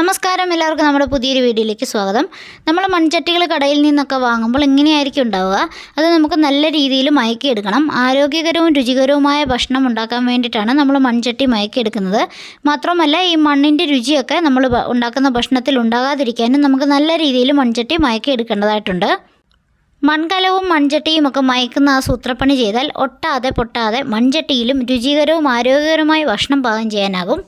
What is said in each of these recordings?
നമസ്കാരം. എല്ലാവർക്കും നമ്മുടെ പുതിയൊരു വീഡിയോയിലേക്ക് സ്വാഗതം. നമ്മൾ മൺചട്ടികൾ കടയിൽ നിന്നൊക്കെ വാങ്ങുമ്പോൾ എങ്ങനെയായിരിക്കും ഉണ്ടാവുക? അത് നമുക്ക് നല്ല രീതിയിൽ മയക്കിയെടുക്കണം. ആരോഗ്യകരവും രുചികരവുമായ ഭക്ഷണം ഉണ്ടാക്കാൻ വേണ്ടിയിട്ടാണ് നമ്മൾ മൺചട്ടി മയക്കിയെടുക്കുന്നത്. മാത്രമല്ല ഈ മണ്ണിന്റെ രുചിയൊക്കെ നമ്മൾ ഉണ്ടാക്കുന്ന ഭക്ഷണത്തിൽ ഉണ്ടാകാതിരിക്കാനും നമുക്ക് നല്ല രീതിയിൽ മൺചട്ടി മയക്കിയെടുക്കേണ്ടതായിട്ടുണ്ട്. മൺകലവും മൺചട്ടിയും ഒക്കെ മയക്കുന്ന ആ സൂത്രപ്പണി ചെയ്താൽ ഒട്ടാതെ പൊട്ടാതെ മൺചട്ടിയിലും രുചികരവും ആരോഗ്യകരവുമായ ഭക്ഷണം പാകം ചെയ്യാനാകും.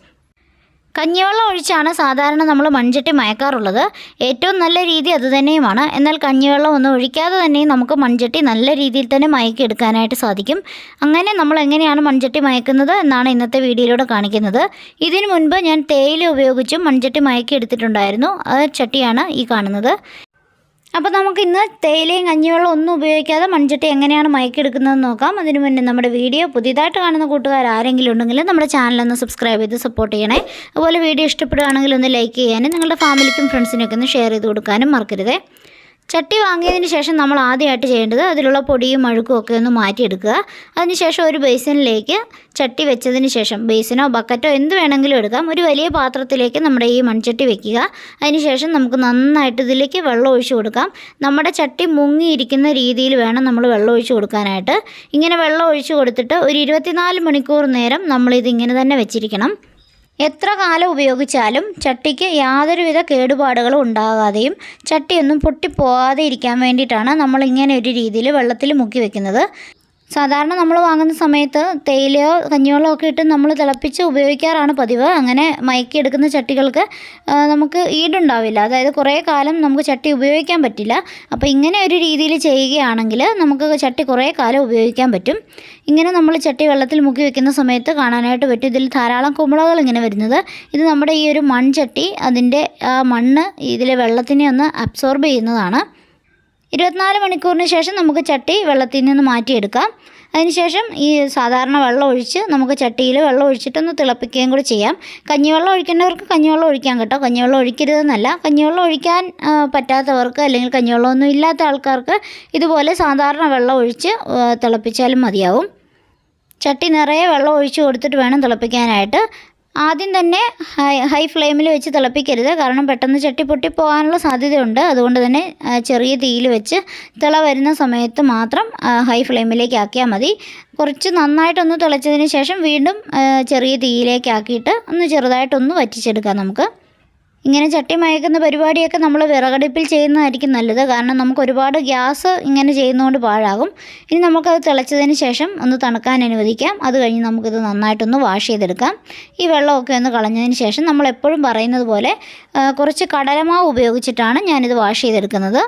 കഞ്ഞിവെള്ളം ഒഴിച്ചാണ് സാധാരണ നമ്മൾ മൺചട്ടി മയക്കാറുള്ളത്. ഏറ്റവും നല്ല രീതി അതുതന്നെയുമാണ് എന്നാൽ കഞ്ഞിവെള്ളം ഒന്നും ഒഴിക്കാതെ തന്നെ നമുക്ക് മൺചട്ടി നല്ല രീതിയിൽ തന്നെ മയക്കിയെടുക്കാനായിട്ട് സാധിക്കും. അങ്ങനെ നമ്മൾ എങ്ങനെയാണ് മൺചട്ടി മയക്കുന്നത് എന്നാണ് ഇന്നത്തെ വീഡിയോയിലൂടെ കാണിക്കുന്നത്. ഇതിനു മുൻപ് ഞാൻ തേയില ഉപയോഗിച്ചും മൺചട്ടി മയക്കി എടുത്തിട്ടുണ്ടായിരുന്നു. ആ ചട്ടിയാണ് ഈ കാണുന്നത്. അപ്പോൾ നമുക്ക് ഇന്ന് തേയിലയും കഞ്ഞിവെള്ളം ഒന്നും ഉപയോഗിക്കാതെ മൺചട്ടി എങ്ങനെയാണ് മയക്കെടുക്കുന്നതെന്ന് നോക്കാം. അതിനു മുന്നേ നമ്മുടെ വീഡിയോ പുതിയതായിട്ട് കാണുന്ന കൂട്ടുകാർ ആരെങ്കിലും ഉണ്ടെങ്കിൽ നമ്മുടെ ചാനലൊന്ന് സബ്സ്ക്രൈബ് ചെയ്ത് സപ്പോർട്ട് ചെയ്യണേ. അതുപോലെ വീഡിയോ ഇഷ്ടപ്പെടുകയാണെങ്കിൽ ഒന്ന് ലൈക്ക് ചെയ്യാനും നിങ്ങളുടെ ഫാമിലിക്കും ഫ്രണ്ട്സിനൊക്കെ ഒന്ന് ഷെയർ ചെയ്ത് കൊടുക്കാനും മറക്കരുതേ. ചട്ടി വാങ്ങിയതിന് ശേഷം നമ്മൾ ആദ്യമായിട്ട് ചെയ്യേണ്ടത് അതിലുള്ള പൊടിയും അഴുക്കും ഒക്കെ ഒന്ന് മാറ്റിയെടുക്കുക. അതിനുശേഷം ഒരു ബേസിനിലേക്ക് ചട്ടി വെച്ചതിന് ശേഷം ബേസിനോ ബക്കറ്റോ എന്ത് വേണമെങ്കിലും എടുക്കാം. ഒരു വലിയ പാത്രത്തിലേക്ക് നമ്മുടെ ഈ മൺചട്ടി വെക്കുക. അതിനുശേഷം നമുക്ക് നന്നായിട്ട് ഇതിലേക്ക് വെള്ളം ഒഴിച്ചു കൊടുക്കാം. നമ്മുടെ ചട്ടി മുങ്ങിയിരിക്കുന്ന രീതിയിൽ വേണം നമ്മൾ വെള്ളം ഒഴിച്ചു കൊടുക്കാനായിട്ട്. ഇങ്ങനെ വെള്ളം ഒഴിച്ചു കൊടുത്തിട്ട് ഒരു ഇരുപത്തിനാല് മണിക്കൂർ നേരം നമ്മളിതിങ്ങനെ തന്നെ വെച്ചിരിക്കണം. എത്ര കാലം ഉപയോഗിച്ചാലും ചട്ടിക്ക് യാതൊരുവിധ കേടുപാടുകളും ഉണ്ടാകാതെയും ചട്ടിയൊന്നും പൊട്ടിപ്പോകാതെ ഇരിക്കാൻ വേണ്ടിയിട്ടാണ് നമ്മൾ ഇങ്ങനെ ഒരു രീതിയിൽ വെള്ളത്തിൽ മുക്കി വെക്കുന്നത്. സാധാരണ നമ്മൾ വാങ്ങുന്ന സമയത്ത് തേയിലയോ കഞ്ഞിവെള്ളമോ ഒക്കെ ഇട്ട് നമ്മൾ തിളപ്പിച്ച് ഉപയോഗിക്കാറാണ് പതിവ്. അങ്ങനെ മയക്കി എടുക്കുന്ന ചട്ടികൾക്ക് നമുക്ക് ഈടുണ്ടാവില്ല. അതായത് കുറേ കാലം നമുക്ക് ചട്ടി ഉപയോഗിക്കാൻ പറ്റില്ല. അപ്പോൾ ഇങ്ങനെ ഒരു രീതിയിൽ ചെയ്യുകയാണെങ്കിൽ നമുക്ക് ചട്ടി കുറേ കാലം ഉപയോഗിക്കാൻ പറ്റും. ഇങ്ങനെ നമ്മൾ ചട്ടി വെള്ളത്തിൽ മുക്കി വെക്കുന്ന സമയത്ത് കാണാനായിട്ട് പറ്റും. ഇതിൽ ധാരാളം കുമ്പളകൾ ഇങ്ങനെ വരുന്നത്. ഇത് നമ്മുടെ ഈ ഒരു മൺചട്ടി അതിന്റെ മണ്ണ് ഇതിലെ വെള്ളത്തിനെ ഒന്ന് അബ്സോർബ് ചെയ്യുന്നതാണ്. ഇരുപത്തിനാല് മണിക്കൂറിന് ശേഷം നമുക്ക് ചട്ടി വെള്ളത്തിൽ നിന്ന് മാറ്റിയെടുക്കാം. അതിനുശേഷം ഈ സാധാരണ വെള്ളം ഒഴിച്ച് നമുക്ക് ചട്ടിയിൽ വെള്ളം ഒഴിച്ചിട്ടൊന്ന് തിളപ്പിക്കുകയും കൂടി ചെയ്യാം. കഞ്ഞിവെള്ളം ഒഴിക്കേണ്ടവർക്ക് കഞ്ഞിവെള്ളം ഒഴിക്കാം കേട്ടോ. കഞ്ഞിവെള്ളം ഒഴിക്കരുതെന്നല്ല. കഞ്ഞിവെള്ളം ഒഴിക്കാൻ പറ്റാത്തവർക്ക് അല്ലെങ്കിൽ കഞ്ഞിവെള്ളമൊന്നും ഇല്ലാത്ത ആൾക്കാർക്ക് ഇതുപോലെ സാധാരണ വെള്ളം ഒഴിച്ച് തിളപ്പിച്ചാലും മതിയാവും. ചട്ടി നിറയെ വെള്ളം ഒഴിച്ച് കൊടുത്തിട്ട് വേണം തിളപ്പിക്കാനായിട്ട്. ആദ്യം തന്നെ ഹൈ ഹൈ ഫ്ലെയിമിൽ വെച്ച് തിളപ്പിക്കരുത്. കാരണം പെട്ടെന്ന് ചട്ടി പൊട്ടി പോകാനുള്ള സാധ്യതയുണ്ട്. അതുകൊണ്ട് തന്നെ ചെറിയ തീയിൽ വെച്ച് തിള വരുന്ന സമയത്ത് മാത്രം ഹൈ ഫ്ലെയിമിലേക്ക് ആക്കിയാൽ മതി. കുറച്ച് നന്നായിട്ടൊന്ന് തിളച്ചതിന് ശേഷം വീണ്ടും ചെറിയ തീയിലേക്ക് ആക്കിയിട്ട് ഒന്ന് ചെറുതായിട്ടൊന്ന് വറ്റിച്ചെടുക്കാം നമുക്ക്. ഇങ്ങനെ ചട്ടി മയക്കുന്ന പരിപാടിയൊക്കെ നമ്മൾ വിറകടുപ്പിൽ ചെയ്യുന്നതായിരിക്കും നല്ലത്. കാരണം നമുക്ക് ഒരുപാട് ഗ്യാസ് ഇങ്ങനെ ചെയ്യുന്നതുകൊണ്ട് പാഴാകും. ഇനി നമുക്കത് തിളച്ചതിന് ശേഷം ഒന്ന് തണുക്കാൻ അനുവദിക്കാം. അത് കഴിഞ്ഞ് നമുക്കിത് നന്നായിട്ടൊന്ന് വാഷ് ചെയ്തെടുക്കാം. ഈ വെള്ളമൊക്കെ ഒന്ന് കളഞ്ഞതിന് ശേഷം നമ്മൾ എപ്പോഴും പറയുന്നത് പോലെ കുറച്ച് കടലമാവ് ഉപയോഗിച്ചിട്ടാണ് ഞാനിത് വാഷ് ചെയ്തെടുക്കുന്നത്.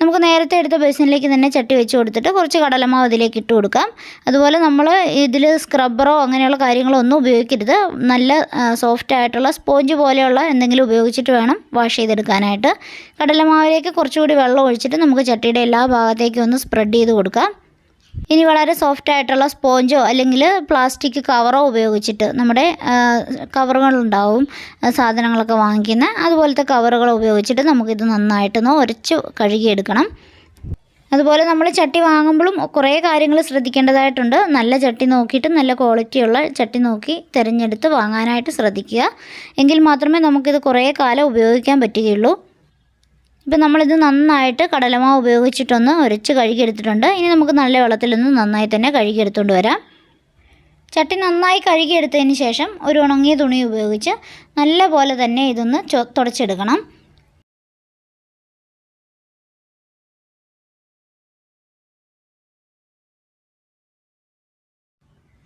നമുക്ക് നേരത്തെ എടുത്ത ബേസിനിലേക്ക് തന്നെ ചട്ടി വെച്ച് കൊടുത്തിട്ട് കുറച്ച് കടലമാവ് ഇതിലേക്ക് ഇട്ട് കൊടുക്കാം. അതുപോലെ നമ്മൾ ഇതിൽ സ്ക്രബ്ബറോ അങ്ങനെയുള്ള കാര്യങ്ങളോ ഒന്നും ഉപയോഗിക്കരുത്. നല്ല സോഫ്റ്റ് ആയിട്ടുള്ള സ്പോഞ്ച് പോലെയുള്ള എന്തെങ്കിലും ഉപയോഗിച്ചിട്ട് വേണം വാഷ് ചെയ്തെടുക്കാനായിട്ട്. കടലമാവിലേക്ക് കുറച്ചുകൂടി വെള്ളം ഒഴിച്ചിട്ട് നമുക്ക് ചട്ടിയുടെ എല്ലാ ഭാഗത്തേക്കും ഒന്ന് സ്പ്രെഡ് ചെയ്ത് കൊടുക്കാം. ഇനി വളരെ സോഫ്റ്റ് ആയിട്ടുള്ള സ്പോഞ്ചോ അല്ലെങ്കിൽ പ്ലാസ്റ്റിക് കവറോ ഉപയോഗിച്ചിട്ട് നമ്മുടെ കവറുകളുണ്ടാവും സാധനങ്ങളൊക്കെ വാങ്ങിക്കുന്ന അതുപോലത്തെ കവറുകൾ ഉപയോഗിച്ചിട്ട് നമുക്കിത് നന്നായിട്ടൊന്ന് ഉരച്ച് കഴുകിയെടുക്കണം. അതുപോലെ നമ്മൾ ചട്ടി വാങ്ങുമ്പോഴും കുറേ കാര്യങ്ങൾ ശ്രദ്ധിക്കേണ്ടതായിട്ടുണ്ട്. നല്ല ചട്ടി നോക്കിയിട്ട് നല്ല ക്വാളിറ്റിയുള്ള ചട്ടി നോക്കി തിരഞ്ഞെടുത്ത് വാങ്ങാനായിട്ട് ശ്രദ്ധിക്കുക. എങ്കിൽ മാത്രമേ നമുക്കിത് കുറേ കാലം ഉപയോഗിക്കാൻ പറ്റുകയുള്ളൂ. ഇപ്പം നമ്മളിത് നന്നായിട്ട് കടലമാവ് ഉപയോഗിച്ചിട്ടൊന്ന് ഉരച്ച് കഴുകിയെടുത്തിട്ടുണ്ട്. ഇനി നമുക്ക് നല്ല വെള്ളത്തിലൊന്ന് നന്നായി തന്നെ കഴുകിയെടുത്തുകൊണ്ട് വരാം. ചട്ടി നന്നായി കഴുകിയെടുത്തതിന് ശേഷം ഒരു ഉണങ്ങിയ തുണി ഉപയോഗിച്ച് നല്ല പോലെ തന്നെ ഇതൊന്ന് തുടച്ചെടുക്കണം.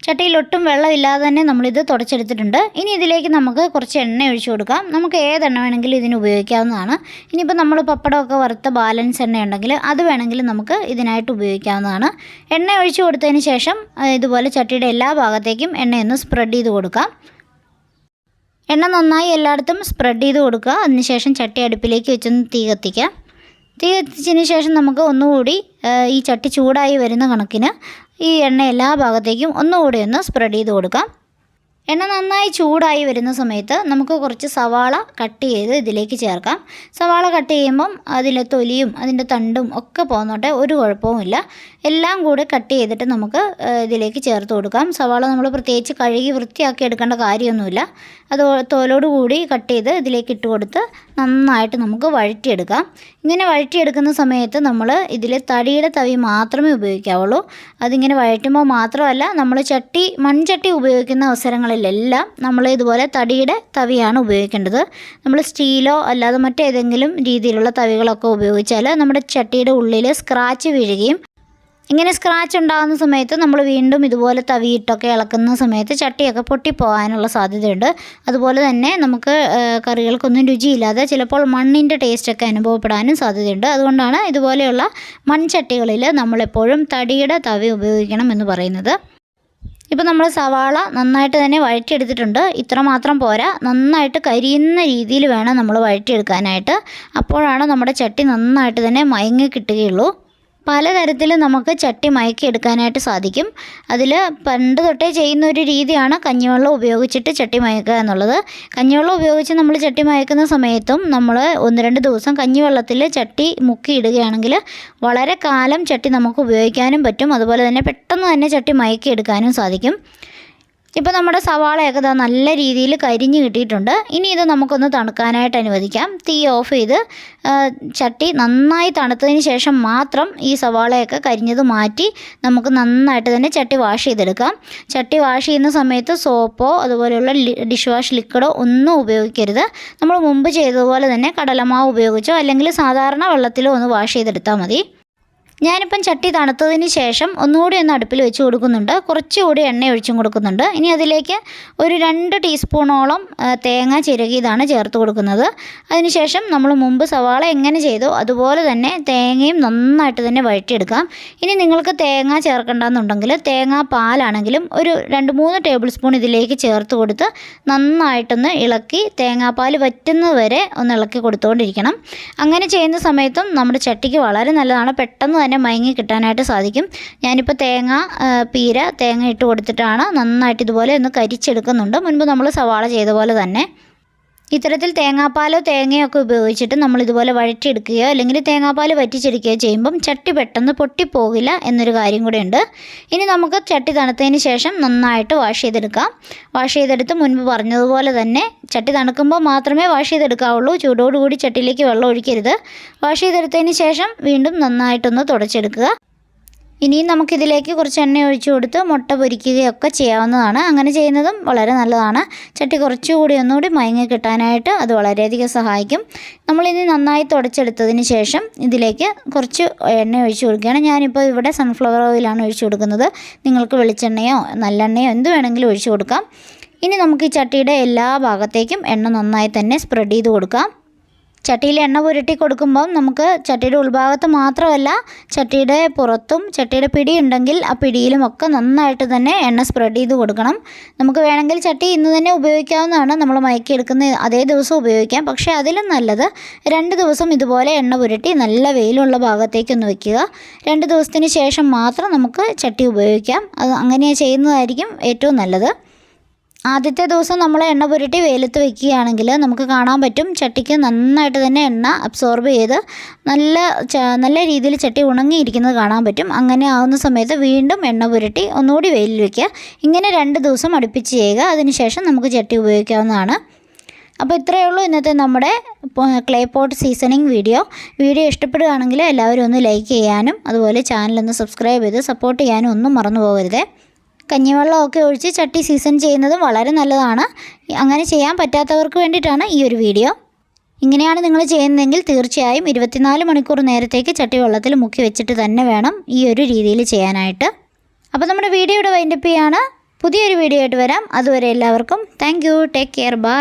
ചട്ടിയിൽ ഒട്ടും വെള്ളമില്ലാതെ തന്നെ നമ്മളിത് തുടച്ചെടുത്തിട്ടുണ്ട്. ഇനി ഇതിലേക്ക് നമുക്ക് കുറച്ച് എണ്ണ ഒഴിച്ചു കൊടുക്കാം. നമുക്ക് ഏതെണ്ണ വേണമെങ്കിലും ഇതിന് ഉപയോഗിക്കാവുന്നതാണ്. ഇനിയിപ്പോൾ നമ്മൾ പപ്പടമൊക്കെ വറുത്ത ബാലൻസ് എണ്ണ ഉണ്ടെങ്കിൽ അത് വേണമെങ്കിലും നമുക്ക് ഇതിനായിട്ട് ഉപയോഗിക്കാവുന്നതാണ്. എണ്ണ ഒഴിച്ചു കൊടുത്തതിന് ശേഷം ഇതുപോലെ ചട്ടിയുടെ എല്ലാ ഭാഗത്തേക്കും എണ്ണയൊന്ന് സ്പ്രെഡ് ചെയ്ത് കൊടുക്കാം. എണ്ണ നന്നായി എല്ലായിടത്തും സ്പ്രെഡ് ചെയ്ത് കൊടുക്കുക. അതിനുശേഷം ചട്ടി അടുപ്പിലേക്ക് വെച്ചൊന്ന് തീ കത്തിക്കാം. തീ കത്തിച്ചതിന് ശേഷം നമുക്ക് ഒന്നുകൂടി ഈ ചട്ടി ചൂടായി വരുന്ന കണക്കിന് ഈ എണ്ണ എല്ലാ ഭാഗത്തേക്കും ഒന്നുകൂടി ഒന്ന് സ്പ്രെഡ് ചെയ്ത് കൊടുക്കാം. എണ്ണ നന്നായി ചൂടായി വരുന്ന സമയത്ത് നമുക്ക് കുറച്ച് സവാള കട്ട് ചെയ്ത് ഇതിലേക്ക് ചേർക്കാം. സവാള കട്ട് ചെയ്യുമ്പം അതിലെ തൊലിയും അതിന്റെ തണ്ടും ഒക്കെ പോകുന്നോട്ടെ ഒരു കുഴപ്പവുമില്ല. എല്ലാം കൂടെ കട്ട് ചെയ്തിട്ട് നമുക്ക് ഇതിലേക്ക് ചേർത്ത് കൊടുക്കാം. സവാള നമ്മൾ പ്രത്യേകിച്ച് കഴുകി വൃത്തിയാക്കി എടുക്കേണ്ട കാര്യമൊന്നുമില്ല. അത് തോലോട് കൂടി കട്ട് ചെയ്ത് ഇതിലേക്ക് ഇട്ട് കൊടുത്ത് നന്നായിട്ട് നമുക്ക് വഴറ്റിയെടുക്കാം. ഇങ്ങനെ വഴറ്റിയെടുക്കുന്ന സമയത്ത് നമ്മൾ ഇതിൽ തടിയുടെ തവി മാത്രമേ ഉപയോഗിക്കാവുള്ളൂ. അതിങ്ങനെ വഴറ്റുമ്പോൾ മാത്രമല്ല നമ്മൾ ചട്ടി മൺചട്ടി ഉപയോഗിക്കുന്ന അവസരങ്ങളിലെല്ലാം നമ്മൾ ഇതുപോലെ തടിയുടെ തവിയാണ് ഉപയോഗിക്കേണ്ടത്. നമ്മൾ സ്റ്റീലോ അല്ലാതെ മറ്റേതെങ്കിലും രീതിയിലുള്ള തവികളൊക്കെ ഉപയോഗിച്ചാൽ നമ്മുടെ ചട്ടിയുടെ ഉള്ളിൽ സ്ക്രാച്ച് വീഴുകയും ഇങ്ങനെ സ്ക്രാച്ച് ഉണ്ടാകുന്ന സമയത്ത് നമ്മൾ വീണ്ടും ഇതുപോലെ തവിയിട്ടൊക്കെ ഇളക്കുന്ന സമയത്ത് ചട്ടിയൊക്കെ പൊട്ടിപ്പോകാനുള്ള സാധ്യതയുണ്ട്. അതുപോലെ തന്നെ നമുക്ക് കറികൾക്കൊന്നും രുചിയില്ലാതെ ചിലപ്പോൾ മണ്ണിന്റെ ടേസ്റ്റൊക്കെ അനുഭവപ്പെടാനും സാധ്യതയുണ്ട്. അതുകൊണ്ടാണ് ഇതുപോലെയുള്ള മൺചട്ടികളിൽ നമ്മളെപ്പോഴും തടിയുടെ തവി ഉപയോഗിക്കണം എന്ന് പറയുന്നത്. ഇപ്പോൾ നമ്മൾ സവാള നന്നായിട്ട് തന്നെ വഴറ്റിയെടുത്തിട്ടുണ്ട്. ഇത്ര മാത്രം പോരാ. നന്നായിട്ട് കരിയുന്ന രീതിയിൽ വേണം നമ്മൾ വഴറ്റിയെടുക്കാനായിട്ട്. അപ്പോഴാണ് നമ്മുടെ ചട്ടി നന്നായിട്ട് തന്നെ മയങ്ങി കിട്ടുകയുള്ളൂ. പലതരത്തിൽ നമുക്ക് ചട്ടി മയക്കി എടുക്കാനായിട്ട് സാധിക്കും. അതിൽ പണ്ട് തൊട്ടേ ചെയ്യുന്ന ഒരു രീതിയാണ് കഞ്ഞിവെള്ളം ഉപയോഗിച്ചിട്ട് ചട്ടി മയക്കുക എന്നുള്ളത്. കഞ്ഞിവെള്ളം ഉപയോഗിച്ച് നമ്മൾ ചട്ടി മയക്കുന്ന സമയത്തും നമ്മൾ ഒന്ന് രണ്ട് ദിവസം കഞ്ഞിവെള്ളത്തിൽ ചട്ടി മുക്കി ഇടുകയാണെങ്കിൽ വളരെ കാലം ചട്ടി നമുക്ക് ഉപയോഗിക്കാനും പറ്റും. അതുപോലെ തന്നെ പെട്ടെന്ന് തന്നെ ചട്ടി മയക്കി എടുക്കാനും സാധിക്കും. ഇപ്പോൾ നമ്മുടെ സവാളയൊക്കെ ഇതാ നല്ല രീതിയിൽ കരിഞ്ഞ് കിട്ടിയിട്ടുണ്ട്. ഇനി ഇത് നമുക്കൊന്ന് തണുക്കാനായിട്ട് അനുവദിക്കാം. തീ ഓഫ് ചെയ്ത് ചട്ടി നന്നായി തണുത്തതിന് ശേഷം മാത്രം ഈ സവാളയൊക്കെ കരിഞ്ഞത് മാറ്റി നമുക്ക് നന്നായിട്ട് തന്നെ ചട്ടി വാഷ് ചെയ്തെടുക്കാം. ചട്ടി വാഷ് ചെയ്യുന്ന സമയത്ത് സോപ്പോ അതുപോലെയുള്ള ഡിഷ് വാഷ് ലിക്വിഡോ ഒന്നും ഉപയോഗിക്കരുത്. നമ്മൾ മുമ്പ് ചെയ്തതുപോലെ തന്നെ കടലമാവ് ഉപയോഗിച്ചോ അല്ലെങ്കിൽ സാധാരണ വെള്ളത്തിലോ ഒന്ന് വാഷ് ചെയ്തെടുത്താൽ മതി. ഞാനിപ്പം ചട്ടി തണുത്തതിന് ശേഷം ഒന്നുകൂടി ഒന്ന് അടുപ്പിൽ വെച്ച് കൊടുക്കുന്നുണ്ട്. കുറച്ചുകൂടി എണ്ണ ഒഴിച്ചും കൊടുക്കുന്നുണ്ട്. ഇനി അതിലേക്ക് ഒരു രണ്ട് ടീസ്പൂണോളം തേങ്ങ ചിരകിയതാണ് ചേർത്ത് കൊടുക്കുന്നത്. അതിനുശേഷം നമ്മൾ മുമ്പ് സവാള എങ്ങനെ ചെയ്തോ അതുപോലെ തന്നെ തേങ്ങയും നന്നായിട്ട് തന്നെ വഴറ്റിയെടുക്കാം. ഇനി നിങ്ങൾക്ക് തേങ്ങ ചേർക്കേണ്ടെന്നുണ്ടെങ്കിൽ തേങ്ങാ പാലാണെങ്കിലും ഒരു രണ്ട് മൂന്ന് ടേബിൾ സ്പൂൺ ഇതിലേക്ക് ചേർത്ത് കൊടുത്ത് നന്നായിട്ടൊന്ന് ഇളക്കി തേങ്ങാപ്പാൽ വറ്റുന്നത് വരെ ഒന്ന് ഇളക്കി കൊടുത്തുകൊണ്ടിരിക്കണം അങ്ങനെ ചെയ്യുന്ന സമയത്തും നമ്മുടെ ചട്ടിക്ക് വളരെ നല്ലതാണ്. പെട്ടെന്ന് തന്നെ മയങ്ങി കിട്ടാനായിട്ട് സാധിക്കും. ഞാനിപ്പോൾ തേങ്ങ പീര തേങ്ങ ഇട്ട് കൊടുത്തിട്ടാണ് നന്നായിട്ട് ഇതുപോലെ ഒന്ന് കരിച്ചെടുക്കുന്നുണ്ട്. മുൻപ് നമ്മൾ സവാള ചെയ്ത പോലെ തന്നെ. ഇത്തരത്തിൽ തേങ്ങാപ്പാലോ തേങ്ങയോ ഒക്കെ ഉപയോഗിച്ചിട്ട് നമ്മൾ ഇതുപോലെ വഴറ്റിയെടുക്കുകയോ അല്ലെങ്കിൽ തേങ്ങാപ്പാൽ വറ്റിച്ചെടുക്കുകയോ ചെയ്യുമ്പം ചട്ടി പെട്ടെന്ന് പൊട്ടിപ്പോകില്ല എന്നൊരു കാര്യം കൂടെ ഉണ്ട് ഇനി നമുക്ക് ചട്ടി തണുത്തതിന് ശേഷം നന്നായിട്ട് വാഷ് ചെയ്തെടുക്കാം. വാഷ് ചെയ്തെടുത്ത് മുൻപ് പറഞ്ഞതുപോലെ തന്നെ ചട്ടി തണുക്കുമ്പോൾ മാത്രമേ വാഷ് ചെയ്തെടുക്കാവുള്ളൂ. ചൂടോടുകൂടി ചട്ടിയിലേക്ക് വെള്ളം ഒഴിക്കരുത്. വാഷ് ചെയ്തെടുത്തതിന് ശേഷം വീണ്ടും നന്നായിട്ടൊന്ന് തുടച്ചെടുക്കുക. ഇനിയും നമുക്കിതിലേക്ക് കുറച്ച് എണ്ണ ഒഴിച്ചു കൊടുത്ത് മുട്ട പൊരിക്കുകയൊക്കെ ചെയ്യാവുന്നതാണ്. അങ്ങനെ ചെയ്യുന്നതും വളരെ നല്ലതാണ്. ചട്ടി കുറച്ചുകൂടി ഒന്നുകൂടി മയങ്ങി കിട്ടാനായിട്ട് അത് വളരെയധികം സഹായിക്കും. നമ്മളിനി നന്നായി തുടച്ചെടുത്തതിന് ശേഷം ഇതിലേക്ക് കുറച്ച് എണ്ണ ഒഴിച്ചു കൊടുക്കുകയാണ്. ഞാനിപ്പോൾ ഇവിടെ സൺഫ്ലവർ ഓയിലാണ് ഒഴിച്ചു കൊടുക്കുന്നത്. നിങ്ങൾക്ക് വെളിച്ചെണ്ണയോ നല്ലെണ്ണയോ എന്ത് വേണമെങ്കിലും ഒഴിച്ചു കൊടുക്കാം. ഇനി നമുക്ക് ഈ ചട്ടിയുടെ എല്ലാ ഭാഗത്തേക്കും എണ്ണ നന്നായി തന്നെ സ്പ്രെഡ് ചെയ്ത് കൊടുക്കാം. ചട്ടിയിൽ എണ്ണ പുരട്ടി കൊടുക്കുമ്പം നമുക്ക് ചട്ടിയുടെ ഉൾഭാഗത്ത് മാത്രമല്ല ചട്ടിയുടെ പുറത്തും ചട്ടിയുടെ പിടി ഉണ്ടെങ്കിൽ ആ പിടിയിലുമൊക്കെ നന്നായിട്ട് തന്നെ എണ്ണ സ്പ്രെഡ് ചെയ്ത് കൊടുക്കണം. നമുക്ക് വേണമെങ്കിൽ ചട്ടി ഇന്ന് തന്നെ ഉപയോഗിക്കാവുന്നതാണ്. നമ്മൾ മയക്കിയെടുക്കുന്ന അതേ ദിവസം ഉപയോഗിക്കാം. പക്ഷേ അതിലും നല്ലത് രണ്ട് ദിവസം ഇതുപോലെ എണ്ണ പുരട്ടി നല്ല വെയിലുള്ള ഭാഗത്തേക്കൊന്ന് വെക്കുക. രണ്ട് ദിവസത്തിന് ശേഷം മാത്രം നമുക്ക് ചട്ടി ഉപയോഗിക്കാം. അത് അങ്ങനെ ചെയ്യുന്നതായിരിക്കും ഏറ്റവും നല്ലത്. ആദ്യത്തെ ദിവസം നമ്മൾ എണ്ണ പുരട്ടി വെയിലത്ത് വെക്കുകയാണെങ്കിൽ നമുക്ക് കാണാൻ പറ്റും ചട്ടിക്ക് നന്നായിട്ട് തന്നെ എണ്ണ അബ്സോർബ് ചെയ്ത് നല്ല നല്ല രീതിയിൽ ചട്ടി ഉണങ്ങിയിരിക്കുന്നത് കാണാൻ പറ്റും. അങ്ങനെ ആവുന്ന സമയത്ത് വീണ്ടും എണ്ണ പുരട്ടി ഒന്നുകൂടി വെയിലിൽ വെക്കുക. ഇങ്ങനെ രണ്ട് ദിവസം അടുപ്പിച്ച് ചെയ്യുക. അതിനുശേഷം നമുക്ക് ചട്ടി ഉപയോഗിക്കാവുന്നതാണ്. അപ്പോൾ ഇത്രയേ ഉള്ളൂ ഇന്നത്തെ നമ്മുടെ clay pot seasoning video video ഇഷ്ടപ്പെടുകയാണെങ്കിൽ എല്ലാവരും ഒന്ന് ലൈക്ക് ചെയ്യാനും അതുപോലെ ചാനലൊന്ന് സബ്സ്ക്രൈബ് ചെയ്ത് സപ്പോർട്ട് ചെയ്യാനും ഒന്നും മറന്നു പോകരുതേ. കഞ്ഞിവെള്ളമൊക്കെ ഒഴിച്ച് ചട്ടി സീസൺ ചെയ്യുന്നതും വളരെ നല്ലതാണ്. അങ്ങനെ ചെയ്യാൻ പറ്റാത്തവർക്ക് വേണ്ടിയിട്ടാണ് ഈ ഒരു വീഡിയോ. ഇങ്ങനെയാണ് നിങ്ങൾ ചെയ്യുന്നതെങ്കിൽ തീർച്ചയായും ഇരുപത്തിനാല് മണിക്കൂർ നേരത്തേക്ക് ചട്ടി വെള്ളത്തിൽ മുക്കി വെച്ചിട്ട് തന്നെ വേണം ഈ ഒരു രീതിയിൽ ചെയ്യാനായിട്ട്. അപ്പോൾ നമ്മുടെ വീഡിയോയുടെ വൈൻഡപ്പ് ചെയ്യാണ്. പുതിയൊരു വീഡിയോ ആയിട്ട് വരാം. അതുവരെ എല്ലാവർക്കും താങ്ക് ടേക്ക് കെയർ. ബൈ.